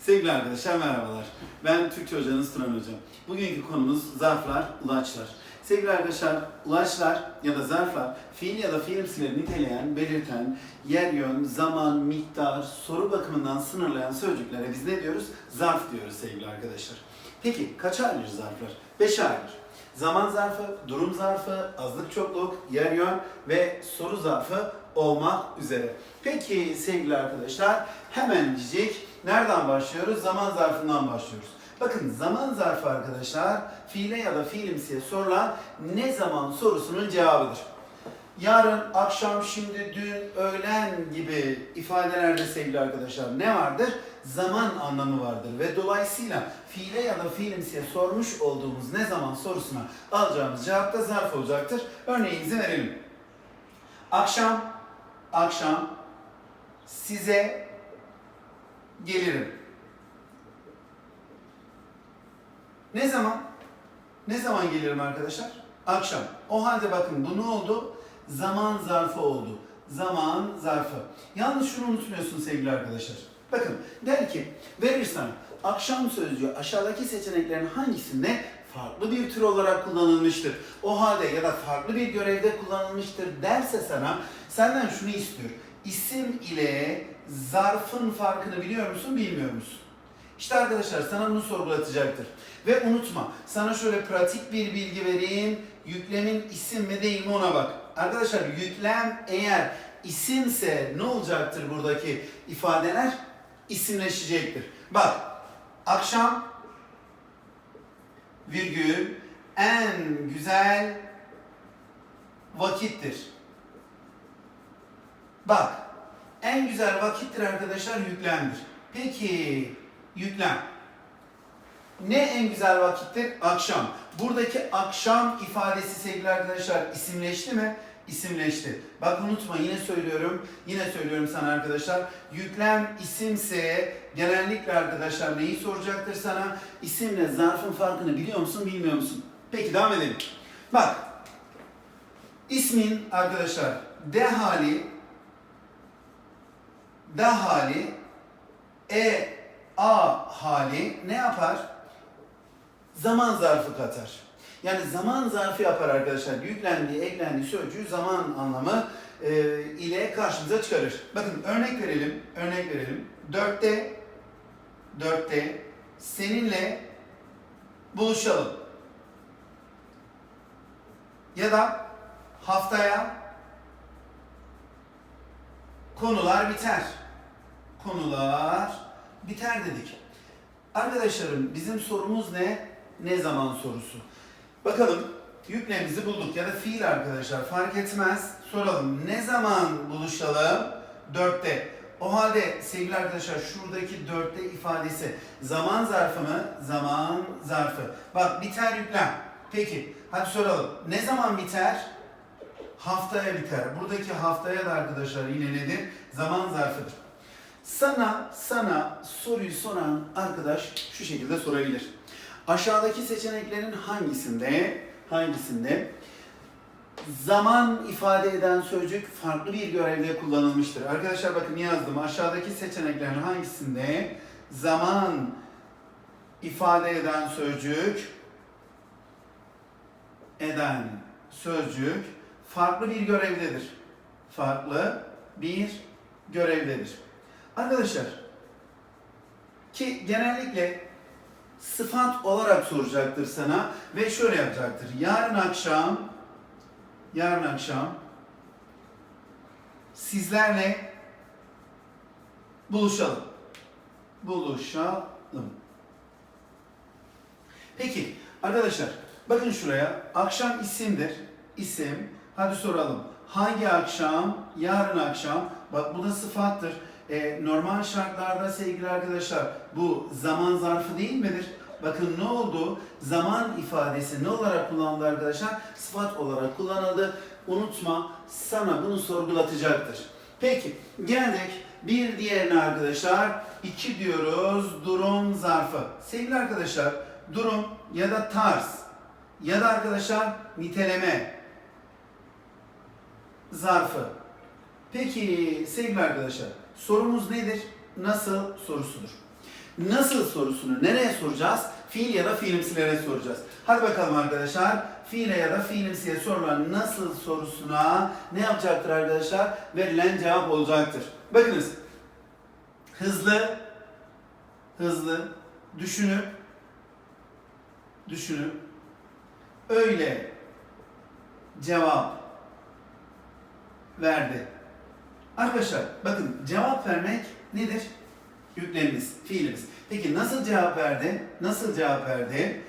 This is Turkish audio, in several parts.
Sevgili arkadaşlar merhabalar. Ben Türkçe hocanız Turan Hocam. Bugünkü konumuz zarflar, ulaçlar. Sevgili arkadaşlar, ulaçlar ya da zarflar fiil ya da fiilimsileri niteleyen, belirten, yer yön, zaman, miktar, soru bakımından sınırlayan sözcüklere biz ne diyoruz? Zarf diyoruz sevgili arkadaşlar. Peki kaç ayrılır zarflar? Beş ayrılır. Zaman zarfı, durum zarfı, azlık çokluk, yer yön ve soru zarfı olmak üzere. Peki sevgili arkadaşlar hemencik nereden başlıyoruz? Zaman zarfından başlıyoruz. Bakın zaman zarfı arkadaşlar fiile ya da fiilimsiye sorulan ne zaman sorusunun cevabıdır. Yarın, akşam, şimdi, dün, öğlen gibi ifadelerde sevgili arkadaşlar ne vardır? Zaman anlamı vardır ve dolayısıyla fiile ya da fiilimsiye sormuş olduğumuz ne zaman sorusuna alacağımız cevap da zarf olacaktır. Örneğimizi verelim. Akşam, akşam size gelirim. Ne zaman? Ne zaman gelirim arkadaşlar? Akşam. O halde bakın bu ne oldu? Zaman zarfı oldu. Zaman zarfı. Yalnız şunu unutmuyorsun sevgili arkadaşlar. Bakın der ki verir sana akşam sözcüğü aşağıdaki seçeneklerin hangisinde farklı bir tür olarak kullanılmıştır. O halde ya da farklı bir görevde kullanılmıştır derse sana senden şunu istiyor. İsim ile zarfın farkını biliyor musun, bilmiyor musun? İşte arkadaşlar sana bunu sorgulatacaktır. Ve unutma, sana şöyle pratik bir bilgi vereyim. Yüklemin isim mi değil mi ona bak. Arkadaşlar yüklem eğer isimse ne olacaktır buradaki ifadeler? İsimleşecektir. Bak, akşam virgül en güzel vakittir. Bak, en güzel vakittir arkadaşlar yüklemdir. Peki, yüklem. Ne en güzel vakittir? Akşam. Buradaki akşam ifadesi sevgili arkadaşlar isimleşti mi? İsimleşti. Bak unutma yine söylüyorum. Yine söylüyorum sana arkadaşlar. Yüklem isimse genellikle arkadaşlar neyi soracaktır sana? İsimle zarfın farkını biliyor musun bilmiyor musun? Peki devam edelim. Bak. İsmin arkadaşlar de hali de hali e a hali ne yapar? Zaman zarfı katar. Yani zaman zarfı yapar arkadaşlar. Yüklendiği, eklendiği sözcüğü zaman anlamı e, ile karşımıza çıkarır. Bakın örnek verelim, örnek verelim. Dörtte, dörtte seninle buluşalım. Ya da haftaya konular biter. Konular biter dedik. Arkadaşlarım bizim sorumuz ne? Ne zaman sorusu. Bakalım yüklemimizi bulduk ya da fiil arkadaşlar fark etmez. Soralım ne zaman buluşalım? Dörtte. O halde sevgili arkadaşlar şuradaki dörtte ifadesi zaman zarfı mı? Zaman zarfı. Bak biter yüklem. Peki hadi soralım. Ne zaman biter? Haftaya biter. Buradaki haftaya da arkadaşlar yine nedir? Zaman zarfıdır. Sana sana soruyu soran arkadaş şu şekilde sorabilir. Aşağıdaki seçeneklerin hangisinde hangisinde zaman ifade eden sözcük farklı bir görevde kullanılmıştır? Arkadaşlar bakın yazdım. Aşağıdaki seçeneklerin hangisinde zaman ifade eden sözcük eden sözcük farklı bir görevdedir. Farklı bir görevdedir. Arkadaşlar ki genellikle sıfat olarak soracaktır sana ve şöyle yapacaktır. Yarın akşam yarın akşam sizlerle buluşalım. Buluşalım. Peki arkadaşlar bakın şuraya. Akşam isimdir. İsim. Hadi soralım. Hangi akşam? Yarın akşam. Bak bu da sıfattır. E, normal şartlarda sevgili arkadaşlar bu zaman zarfı değil midir? Bakın ne oldu? Zaman ifadesi ne olarak kullanıldı arkadaşlar? Sıfat olarak kullanıldı. Unutma sana bunu sorgulatacaktır. Peki geldik bir diğerine arkadaşlar. İki diyoruz durum zarfı. Sevgili arkadaşlar durum ya da tarz ya da arkadaşlar niteleme zarfı. Peki sevgili arkadaşlar sorumuz nedir? Nasıl sorusudur. nasıl sorusunu nereye soracağız? Fiil ya da fiilimsilere soracağız. Hadi bakalım arkadaşlar. Fiile ya da fiilimsiye sorulan nasıl sorusuna ne yapacaktır arkadaşlar? Verilen cevap olacaktır. Bakınız. Hızlı, hızlı, düşünüp, düşünüp, öyle cevap verdi. Arkadaşlar bakın cevap vermek nedir? Yüklemimiz, fiilimiz. Peki nasıl cevap verdi? Nasıl cevap verdi?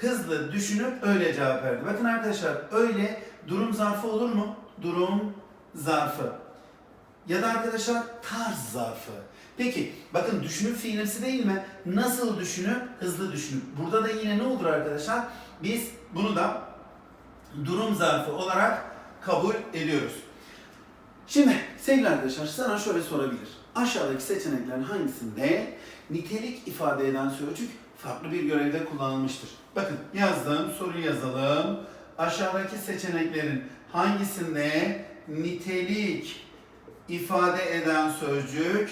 Hızlı düşünüp öyle cevap verdi. Bakın arkadaşlar öyle durum zarfı olur mu? Durum zarfı. Ya da arkadaşlar tarz zarfı. Peki bakın düşünüp fiilimsi değil mi? Nasıl düşünüp hızlı düşünüp. Burada da yine ne olur arkadaşlar? Biz bunu da durum zarfı olarak kabul ediyoruz. Şimdi sevgili arkadaşlar sana şöyle sorabilir. Aşağıdaki seçeneklerin hangisinde nitelik ifade eden sözcük farklı bir görevde kullanılmıştır? Bakın yazdığım soruyu yazalım. Aşağıdaki seçeneklerin hangisinde nitelik ifade eden sözcük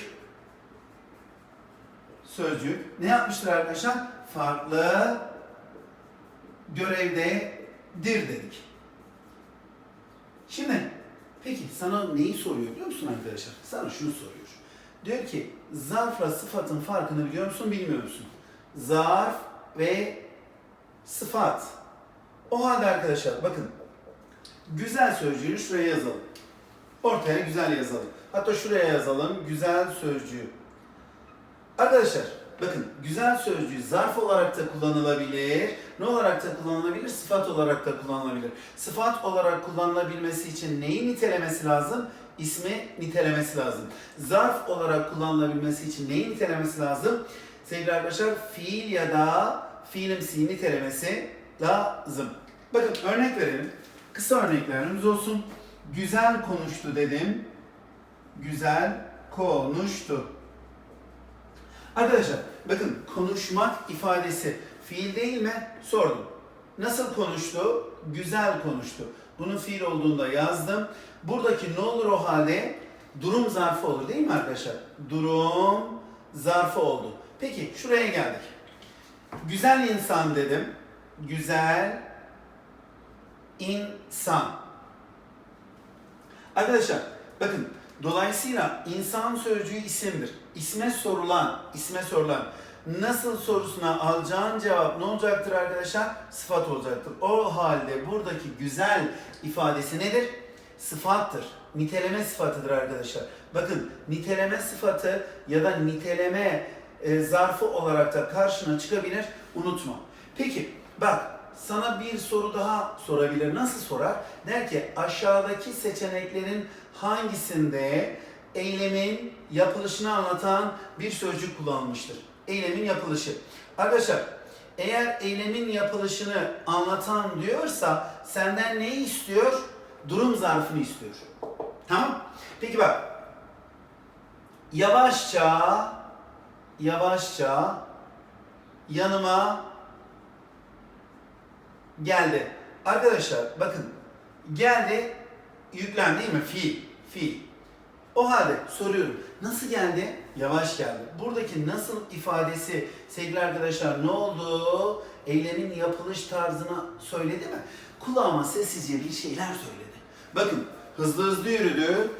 sözcük ne yapmıştır arkadaşlar? Farklı görevdedir dedik. Şimdi peki sana neyi soruyor biliyor musun arkadaşlar? Sana şunu soruyor. Diyor ki zarfla sıfatın farkını biliyor musun bilmiyor musun? Zarf ve sıfat. O halde arkadaşlar bakın güzel sözcüğünü şuraya yazalım. Ortaya güzel yazalım. Hatta şuraya yazalım güzel sözcüğü. Arkadaşlar bakın güzel sözcüğü zarf olarak da kullanılabilir. Ne olarak da kullanılabilir? Sıfat olarak da kullanılabilir. Sıfat olarak kullanılabilmesi için neyi nitelemesi lazım? İsmi nitelemesi lazım. Zarf olarak kullanılabilmesi için neyi nitelemesi lazım? Sevgili arkadaşlar fiil ya da fiilimsi nitelemesi lazım. Bakın örnek verelim. Kısa örneklerimiz olsun. Güzel konuştu dedim. Güzel konuştu. Arkadaşlar bakın konuşmak ifadesi fiil değil mi? Sordum. Nasıl konuştu? Güzel konuştu. Bunun fiil olduğunda yazdım. Buradaki ne olur o halde? Durum zarfı olur değil mi arkadaşlar? Durum zarfı oldu. Peki şuraya geldik. Güzel insan dedim. Güzel insan. Arkadaşlar bakın dolayısıyla insan sözcüğü isimdir. İsme sorulan, isme sorulan nasıl sorusuna alacağın cevap ne olacaktır arkadaşlar? Sıfat olacaktır. O halde buradaki güzel ifadesi nedir? Sıfattır. Niteleme sıfatıdır arkadaşlar. Bakın niteleme sıfatı ya da niteleme e, zarfı olarak da karşına çıkabilir. Unutma. Peki bak sana bir soru daha sorabilir. Nasıl sorar? Der ki aşağıdaki seçeneklerin hangisinde eylemin yapılışını anlatan bir sözcük kullanılmıştır? Eylemin yapılışı. Arkadaşlar eğer eylemin yapılışını anlatan diyorsa senden neyi istiyor? Durum zarfını istiyor. Tamam? Peki bak. Yavaşça yavaşça yanıma geldi. Arkadaşlar bakın geldi yüklem değil mi? Fiil. Fiil. O halde soruyorum. Nasıl geldi? Yavaş geldi. Buradaki nasıl ifadesi sevgili arkadaşlar ne oldu? Eylemin yapılış tarzını söyledi mi? Kulağıma sessizce bir şeyler söyledi. Bakın hızlı hızlı yürüdü.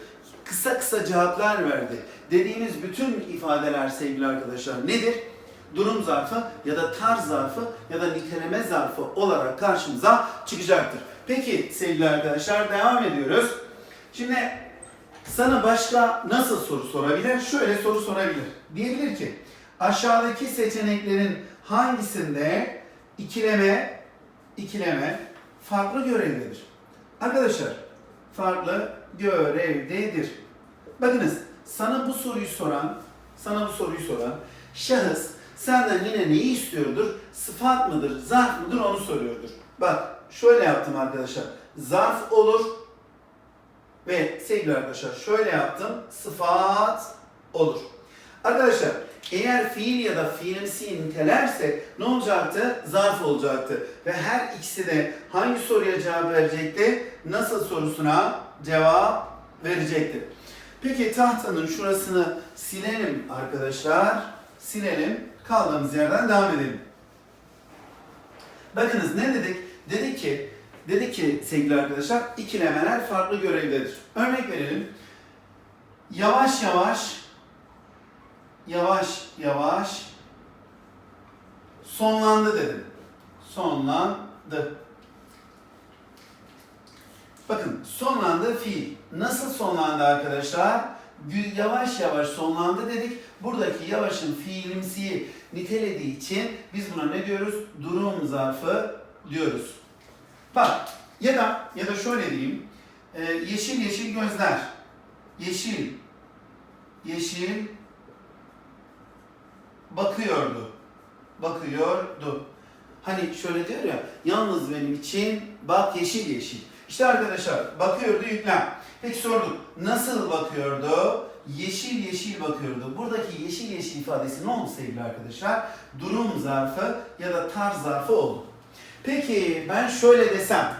Kısa kısa cevaplar verdi. Dediğimiz bütün ifadeler sevgili arkadaşlar nedir? durum zarfı ya da tarz zarfı ya da niteleme zarfı olarak karşımıza çıkacaktır. Peki sevgili arkadaşlar devam ediyoruz. Şimdi sana başka nasıl soru sorabilir? Şöyle soru sorabilir. Diyebilir ki aşağıdaki seçeneklerin hangisinde ikileme ikileme farklı görevdedir? Arkadaşlar farklı görevdedir. Bakınız sana bu soruyu soran sana bu soruyu soran şahıs senden yine neyi istiyordur? Sıfat mıdır, zarf mıdır onu soruyordur. Bak şöyle yaptım arkadaşlar. Zarf olur ve sevgili arkadaşlar şöyle yaptım. Sıfat olur. Arkadaşlar eğer fiil ya da fiilimsi nitelerse ne olacaktı? Zarf olacaktı. Ve her ikisi de hangi soruya cevap verecekti? Nasıl sorusuna cevap verecekti. Peki tahtanın şurasını silelim arkadaşlar. silelim. Kaldığımız yerden devam edelim. Bakınız ne dedik? Dedik ki, dedik ki sevgili arkadaşlar ikilemeler farklı görevdedir. Örnek verelim. Yavaş yavaş yavaş yavaş sonlandı dedim. Sonlandı. Bakın sonlandı fiil. Nasıl sonlandı arkadaşlar? Yavaş yavaş sonlandı dedik. Buradaki yavaşın fiilimsiyi nitelediği için biz buna ne diyoruz? Durum zarfı diyoruz. Bak ya da ya da şöyle diyeyim. Ee, yeşil yeşil gözler. Yeşil yeşil bakıyordu. Bakıyordu. Hani şöyle diyor ya, yalnız benim için bak yeşil yeşil. İşte arkadaşlar bakıyordu yüklem. Peki sorduk, nasıl bakıyordu? Yeşil yeşil bakıyordu. Buradaki yeşil yeşil ifadesi ne oldu sevgili arkadaşlar? Durum zarfı ya da tarz zarfı oldu. Peki ben şöyle desem,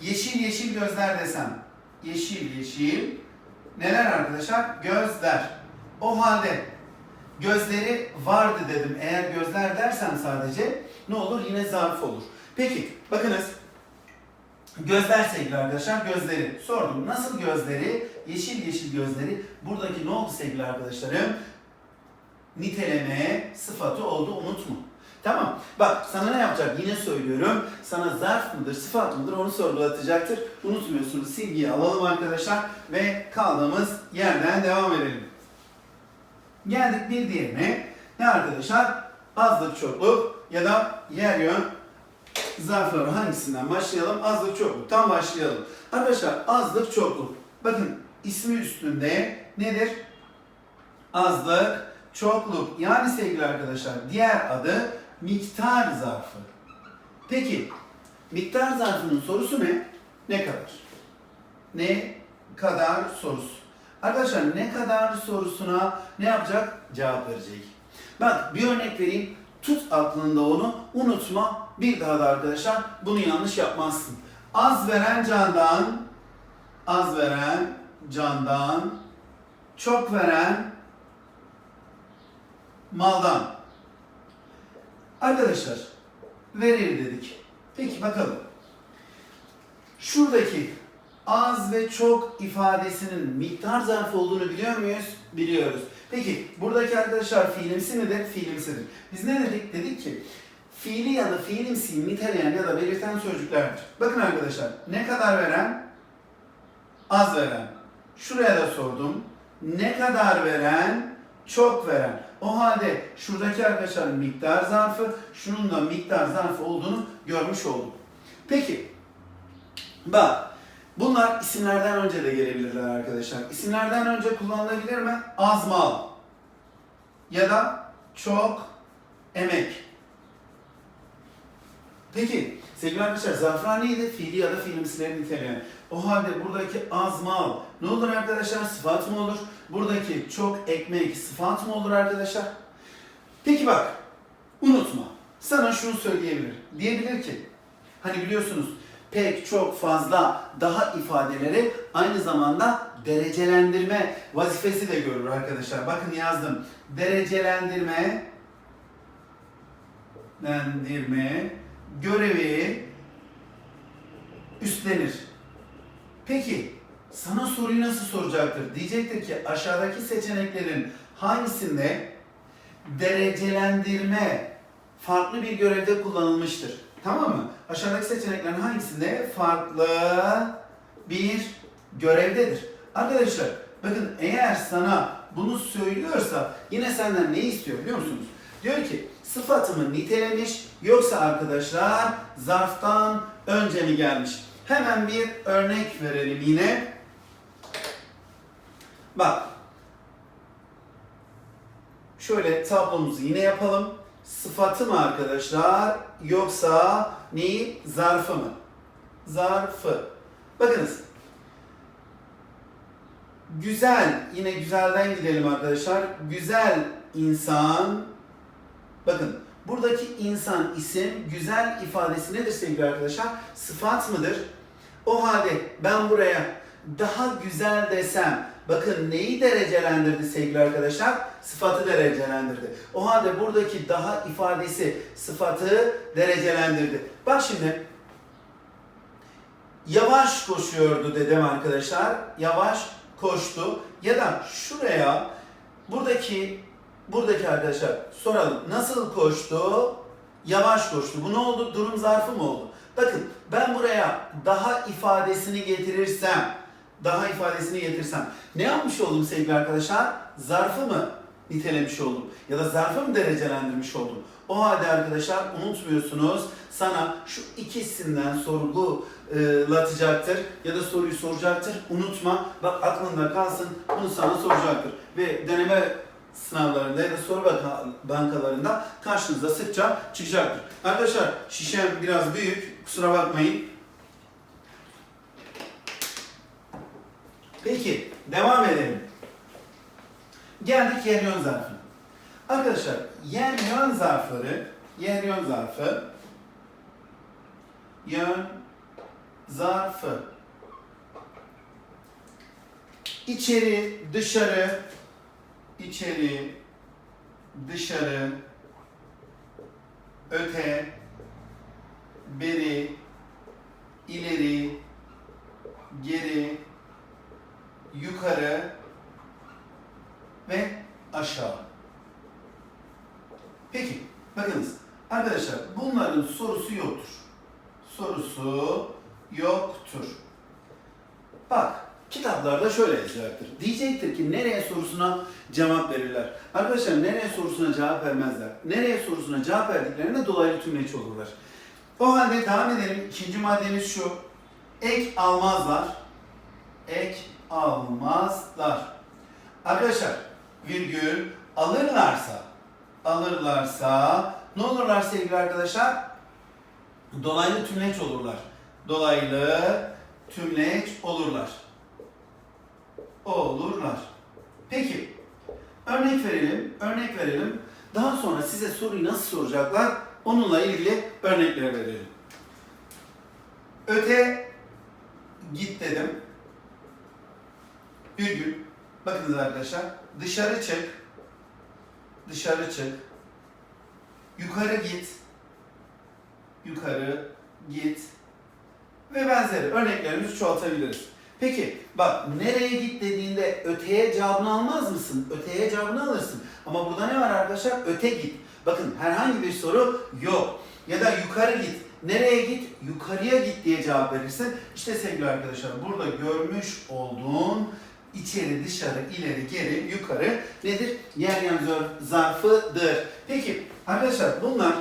yeşil yeşil gözler desem, yeşil yeşil neler arkadaşlar? Gözler. O halde gözleri vardı dedim. Eğer gözler dersem sadece ne olur? Yine zarf olur. Peki bakınız. Gözler sevgili arkadaşlar gözleri. Sordum. Nasıl gözleri? Yeşil yeşil gözleri. Buradaki ne oldu sevgili arkadaşlarım? Niteleme sıfatı oldu unutma. Tamam. Bak sana ne yapacak? Yine söylüyorum. Sana zarf mıdır, sıfat mıdır onu sorgulatacaktır. Unutmuyorsunuz. Silgiyi alalım arkadaşlar ve kaldığımız yerden devam edelim. Geldik bir diğerine. Ne arkadaşlar? Azlık, çokluk ya da yer yön zarfları hangisinden başlayalım? Azlık, çokluk. Tam başlayalım. Arkadaşlar azlık, çokluk. Bakın ismi üstünde nedir? Azlık, çokluk. Yani sevgili arkadaşlar diğer adı miktar zarfı. Peki miktar zarfının sorusu ne? Ne kadar? Ne kadar sorusu. Arkadaşlar ne kadar sorusuna ne yapacak? Cevap verecek. Bak bir örnek vereyim. Tut aklında onu, unutma. Bir daha da arkadaşlar bunu yanlış yapmazsın. Az veren candan, az veren candan, çok veren maldan. Arkadaşlar verir dedik. Peki bakalım. Şuradaki az ve çok ifadesinin miktar zarfı olduğunu biliyor muyuz? Biliyoruz. Peki buradaki arkadaşlar fiilimsi midir? Fiilimsidir. Biz ne dedik? Dedik ki fiili ya da fiilimsi niteleyen ya da belirten sözcüklerdir. Bakın arkadaşlar ne kadar veren? Az veren. Şuraya da sordum. Ne kadar veren? Çok veren. O halde şuradaki arkadaşlar miktar zarfı, şunun da miktar zarfı olduğunu görmüş olduk. Peki, bak bunlar isimlerden önce de gelebilirler arkadaşlar. İsimlerden önce kullanılabilir mi? Az mal ya da çok emek. Peki sevgili arkadaşlar zarflar neydi? Fiili ya da fiilimsileri niteleyen. O halde buradaki az mal ne olur arkadaşlar? Sıfat mı olur? Buradaki çok ekmek sıfat mı olur arkadaşlar? Peki bak unutma. Sana şunu söyleyebilir. Diyebilir ki hani biliyorsunuz pek çok fazla daha ifadeleri aynı zamanda derecelendirme vazifesi de görür arkadaşlar. Bakın yazdım. Derecelendirme lendirme görevi üstlenir. Peki sana soruyu nasıl soracaktır? Diyecektir ki aşağıdaki seçeneklerin hangisinde derecelendirme farklı bir görevde kullanılmıştır? Tamam mı? Aşağıdaki seçeneklerin hangisinde farklı bir görevdedir? Arkadaşlar bakın eğer sana bunu söylüyorsa yine senden ne istiyor biliyor musunuz? Diyor ki sıfatımı nitelemiş yoksa arkadaşlar zarftan önce mi gelmiş? Hemen bir örnek verelim yine. Bak. Şöyle tablomuzu yine yapalım. Sıfatı mı arkadaşlar yoksa neyi? Zarfı mı? Zarfı. Bakınız. Güzel, yine güzelden gidelim arkadaşlar. Güzel insan. Bakın buradaki insan isim güzel ifadesi nedir sevgili arkadaşlar? Sıfat mıdır? O halde ben buraya daha güzel desem bakın neyi derecelendirdi sevgili arkadaşlar? Sıfatı derecelendirdi. O halde buradaki daha ifadesi sıfatı derecelendirdi. Bak şimdi yavaş koşuyordu dedem arkadaşlar. Yavaş koştu. Ya da şuraya buradaki buradaki arkadaşlar soralım. Nasıl koştu? Yavaş koştu. Bu ne oldu? Durum zarfı mı oldu? Bakın ben buraya daha ifadesini getirirsem daha ifadesini getirsem ne yapmış oldum sevgili arkadaşlar? Zarfı mı nitelemiş oldum? Ya da zarfı mı derecelendirmiş oldum? O halde arkadaşlar unutmuyorsunuz sana şu ikisinden sorgulatacaktır ya da soruyu soracaktır. Unutma bak aklında kalsın bunu sana soracaktır. Ve deneme sınavlarında ya da soru banka- bankalarında karşınıza sıkça çıkacaktır. Arkadaşlar şişem biraz büyük kusura bakmayın. Peki devam edelim. Geldik yer yön zarfına. Arkadaşlar yer zarfları, yer zarfı, yön zarfı, içeri, dışarı, içeri, dışarı, öte, beri, ileri, geri, yukarı ve aşağı. Peki, bakınız. Arkadaşlar bunların sorusu yoktur. Sorusu yoktur. Bak, kitaplarda şöyle yazacaktır. Diyecektir ki nereye sorusuna cevap verirler. Arkadaşlar nereye sorusuna cevap vermezler. Nereye sorusuna cevap verdiklerinde dolaylı tümleç olurlar. O halde devam edelim. İkinci maddemiz şu. Ek almazlar. Ek almazlar. Arkadaşlar virgül alırlarsa alırlarsa ne olurlar sevgili arkadaşlar? Dolaylı tümleç olurlar. Dolaylı tümleç olurlar. Olurlar. Peki örnek verelim, örnek verelim. Daha sonra size soruyu nasıl soracaklar onunla ilgili örnekler verelim. Öte git dedim. Virgül. Bakınız arkadaşlar. Dışarı çık. Dışarı çık. Yukarı git. Yukarı git. Ve benzeri örneklerimizi çoğaltabiliriz. Peki bak nereye git dediğinde öteye cevabını almaz mısın? Öteye cevabını alırsın. Ama burada ne var arkadaşlar? Öte git. Bakın herhangi bir soru yok. Ya da yukarı git. Nereye git? Yukarıya git diye cevap verirsin. İşte sevgili arkadaşlar burada görmüş olduğun içeri, dışarı, ileri, geri, yukarı nedir? Yer yan zarfıdır. Peki arkadaşlar bunlar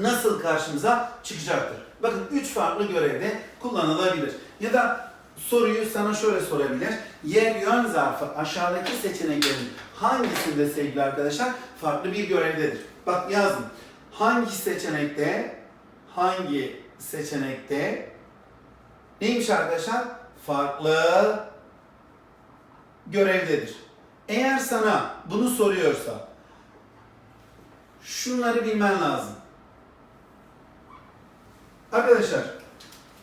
nasıl karşımıza çıkacaktır? Bakın üç farklı görevde kullanılabilir. Ya da soruyu sana şöyle sorabilir. Yer yön zarfı aşağıdaki seçeneklerin hangisinde sevgili arkadaşlar farklı bir görevdedir? Bak yazdım. Hangi seçenekte hangi seçenekte neymiş arkadaşlar? Farklı görevdedir. Eğer sana bunu soruyorsa şunları bilmen lazım. Arkadaşlar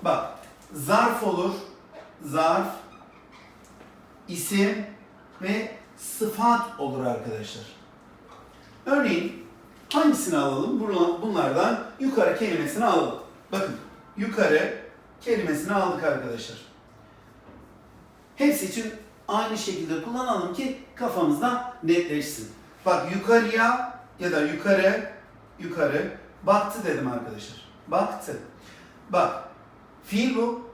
bak zarf olur, zarf, isim ve sıfat olur arkadaşlar. Örneğin hangisini alalım? Bunla- Bunlardan yukarı kelimesini alalım. Bakın yukarı kelimesini aldık arkadaşlar. Hepsi için aynı şekilde kullanalım ki kafamızda netleşsin. Bak yukarıya ya da yukarı, yukarı baktı dedim arkadaşlar. Baktı. Bak fiil bu.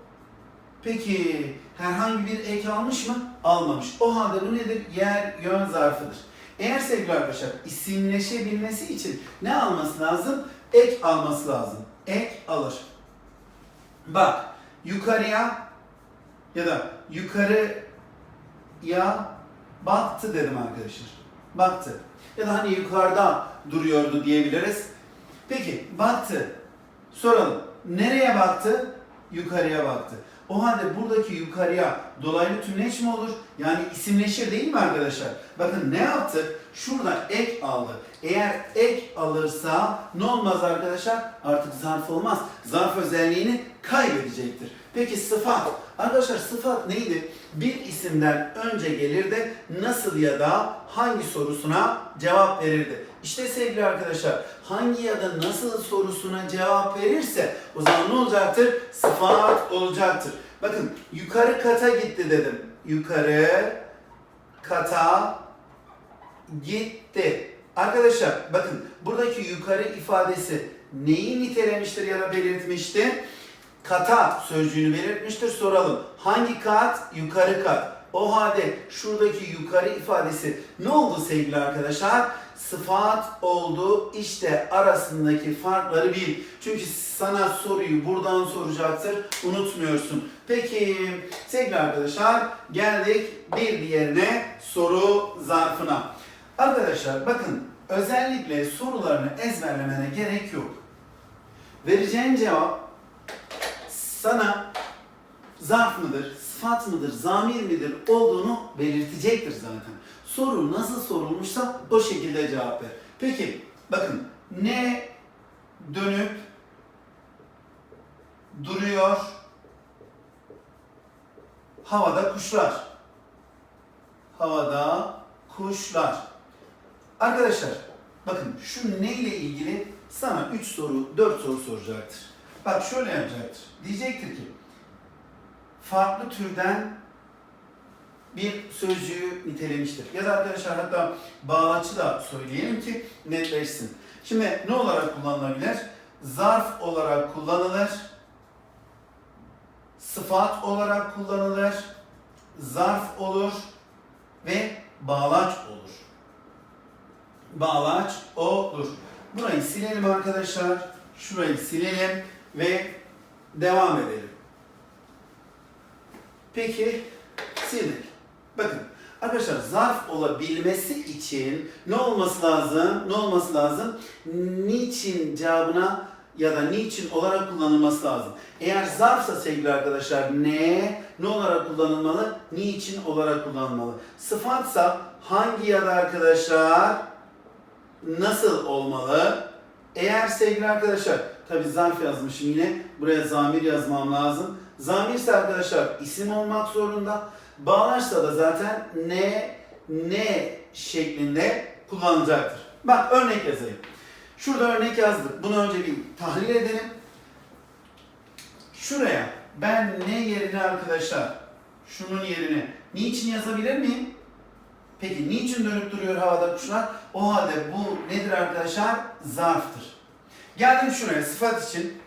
Peki herhangi bir ek almış mı? Almamış. O halde bu nedir? Yer, yön zarfıdır. Eğer sevgili arkadaşlar isimleşebilmesi için ne alması lazım? Ek alması lazım. Ek alır. Bak yukarıya ya da yukarıya baktı dedim arkadaşlar. Baktı. Ya da hani yukarıda duruyordu diyebiliriz. Peki baktı. Soralım. Nereye baktı? Yukarıya baktı. O halde buradaki yukarıya dolaylı tümleç mi olur? Yani isimleşir değil mi arkadaşlar? Bakın ne yaptı? Şurada ek aldı. Eğer ek alırsa ne olmaz arkadaşlar? Artık zarf olmaz. Zarf özelliğini kaybedecektir. Peki sıfat. Arkadaşlar sıfat neydi? Bir isimden önce gelir de nasıl ya da hangi sorusuna cevap verirdi. İşte sevgili arkadaşlar hangi ya da nasıl sorusuna cevap verirse o zaman ne olacaktır? Sıfat olacaktır. Bakın yukarı kata gitti dedim. Yukarı kata gitti. Arkadaşlar bakın buradaki yukarı ifadesi neyi nitelemiştir ya da belirtmişti? Kata sözcüğünü belirtmiştir. Soralım. Hangi kat? Yukarı kat. O halde şuradaki yukarı ifadesi ne oldu sevgili arkadaşlar? Sıfat oldu. İşte arasındaki farkları bil. Çünkü sana soruyu buradan soracaktır. Unutmuyorsun. Peki sevgili arkadaşlar geldik bir diğerine soru zarfına. Arkadaşlar bakın özellikle sorularını ezberlemene gerek yok. Vereceğin cevap sana zarf mıdır, sıfat mıdır, zamir midir olduğunu belirtecektir zaten. Soru nasıl sorulmuşsa o şekilde cevap ver. Peki bakın ne dönüp duruyor havada kuşlar. Havada kuşlar. Arkadaşlar bakın şu neyle ilgili sana 3 soru, 4 soru soracaktır. Bak şöyle yapacaktır. Diyecektir ki farklı türden bir sözcüğü nitelemiştir. Ya da arkadaşlar hatta bağlaçı da söyleyelim ki netleşsin. Şimdi ne olarak kullanılabilir? Zarf olarak kullanılır. Sıfat olarak kullanılır. Zarf olur ve bağlaç olur. Bağlaç olur. Burayı silelim arkadaşlar. Şurayı silelim ve devam edelim. Peki sildik. Bakın arkadaşlar zarf olabilmesi için ne olması lazım? Ne olması lazım? Niçin cevabına ya da niçin olarak kullanılması lazım. Eğer zarfsa sevgili arkadaşlar ne? Ne olarak kullanılmalı? Niçin olarak kullanılmalı. Sıfatsa hangi ya da arkadaşlar nasıl olmalı? Eğer sevgili arkadaşlar, tabi zarf yazmışım yine, buraya zamir yazmam lazım. Zamirse arkadaşlar isim olmak zorunda. Bağlaçsa da zaten ne, ne şeklinde kullanacaktır. Bak örnek yazayım. Şurada örnek yazdık. Bunu önce bir tahlil edelim. Şuraya ben ne yerine arkadaşlar, şunun yerine niçin yazabilir miyim? Peki niçin dönüp duruyor havada kuşlar? O halde bu nedir arkadaşlar? Zarftır. Geldim şuraya sıfat için.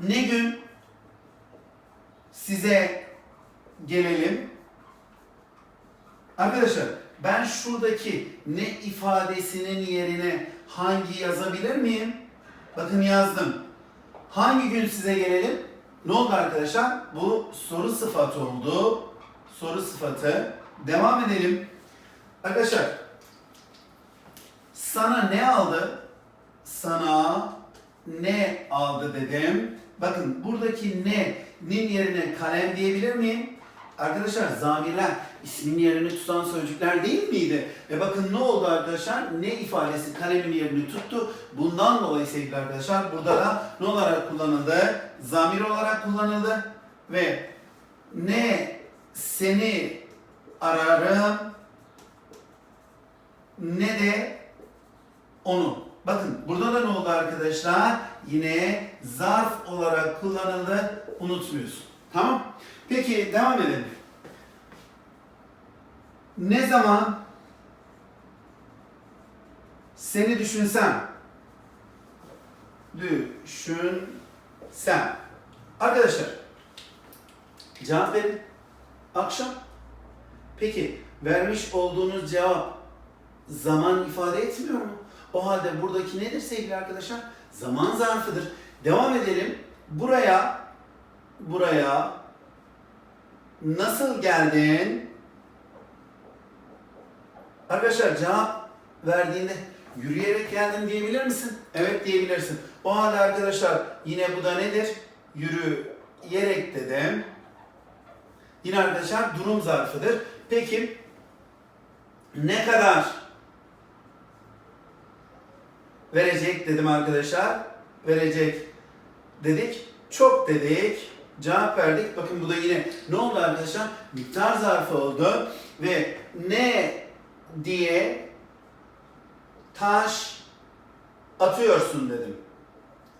Ne gün size gelelim. Arkadaşlar ben şuradaki ne ifadesinin yerine hangi yazabilir miyim? Bakın yazdım. Hangi gün size gelelim? Ne oldu arkadaşlar? Bu soru sıfatı oldu. Soru sıfatı. Devam edelim. Arkadaşlar sana ne aldı? Sana ne aldı dedim. Bakın buradaki ne'nin yerine kalem diyebilir miyim? Arkadaşlar zamirler ismin yerini tutan sözcükler değil miydi? Ve bakın ne oldu arkadaşlar? Ne ifadesi kalemin yerini tuttu. Bundan dolayı sevgili arkadaşlar burada da ne olarak kullanıldı? Zamir olarak kullanıldı. Ve ne seni ararım ne de onu. Bakın burada da ne oldu arkadaşlar? Yine zarf olarak kullanıldı. Unutmuyorsun. Tamam? Peki devam edelim. Ne zaman seni düşünsem düşünsem Arkadaşlar cevap verin. Akşam. Peki vermiş olduğunuz cevap zaman ifade etmiyor mu? O halde buradaki nedir sevgili arkadaşlar? Zaman zarfıdır. Devam edelim. Buraya buraya nasıl geldin? Arkadaşlar cevap verdiğinde yürüyerek geldim diyebilir misin? Evet diyebilirsin. O halde arkadaşlar yine bu da nedir? Yürüyerek dedim. Yine arkadaşlar durum zarfıdır. Peki ne kadar verecek dedim arkadaşlar. Verecek dedik. Çok dedik. Cevap verdik. Bakın bu da yine ne oldu arkadaşlar? Miktar zarfı oldu. Ve ne diye taş atıyorsun dedim.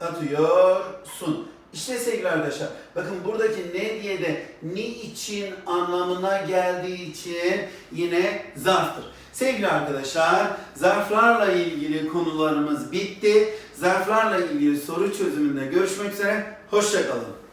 Atıyorsun. İşte sevgili arkadaşlar, bakın buradaki ne diye de ni için anlamına geldiği için yine zarftır. Sevgili arkadaşlar, zarflarla ilgili konularımız bitti. Zarflarla ilgili soru çözümünde görüşmek üzere. Hoşçakalın.